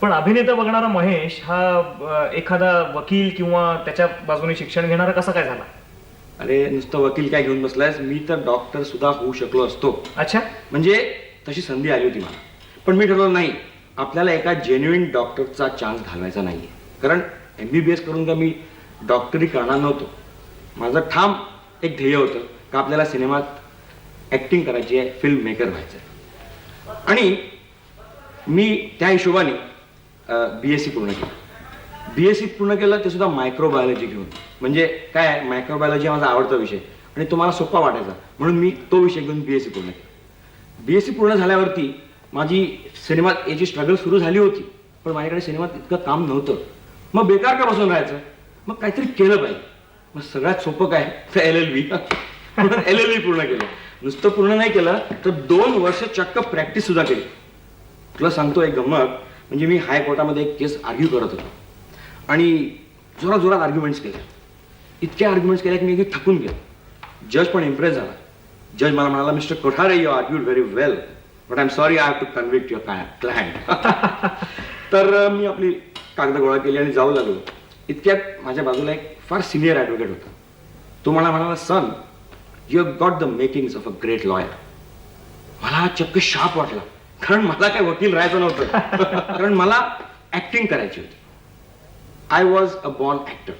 पण अभिनेता बघणारा महेश हा एखादा वकील किंवा त्याच्या बाजूने शिक्षण घेणारा कसा काय झाला? अरे नुसतं वकील काय घेऊन बसलायस? मी तर डॉक्टर सुद्धा होऊ शकलो असतो. अच्छा. म्हणजे तशी संधी आली होती मला. पण मी ठरवलं नाही. आपल्याला एका जेन्युइन डॉक्टरचा चान्स घालवायचा नाही कारण एम बी बी एस करून का मी डॉक्टरी करणार नव्हतो. माझं ठाम एक ध्येय होतं का आपल्याला सिनेमात ॲक्टिंग करायची आहे फिल्म मेकर व्हायचं आहे. आणि मी त्या हिशोबाने बी एस सी पूर्ण केलं. बी एस सी पूर्ण केलं ते सुद्धा मायक्रोबायोलॉजी घेऊन. म्हणजे काय मायक्रोबायोलॉजी हा माझा आवडता विषय. आणि तो मला सोपा वाटायचा. म्हणून मी तो विषय घेऊन बी एस सी पूर्ण केला. बी एस सी पूर्ण झाल्यावरती माझी सिनेमात याची स्ट्रगल सुरू झाली होती. पण माझ्याकडे सिनेमात इतकं काम नव्हतं. मग बेकार का बसून राहायचं? मग काहीतरी केलं पाहिजे. मग सगळ्यात सोपं काय? तर L L B L L B पूर्ण केलं. नुसतं पूर्ण नाही केलं तर दोन वर्ष चक्क प्रॅक्टिस सुद्धा केली. तुला सांगतो एक गंमत. म्हणजे मी हायकोर्टामध्ये एक केस आर्ग्यू करत होतो. आणि जोरा जोरात आर्ग्युमेंट्स केल्या. इतके आर्ग्युमेंट्स केल्या की मी अगदी थकून गेलो. जज पण इम्प्रेस झाला. जज मला म्हणाला mister Kothare you argued very well but I am sorry I have to convict your client तर मी आपली कागद गोळा केली आणि जाऊ लागलो. इतक्यात माझ्या बाजूला एक फार सिनियर ॲडव्होकेट होता. तो मला म्हणाला son you have got the makings of a great lawyer मला चक्क शाप वाटला. कारण मला काय वकील राहायचं नव्हतं. कारण मला ऍक्टिंग करायची होती. I was a born actor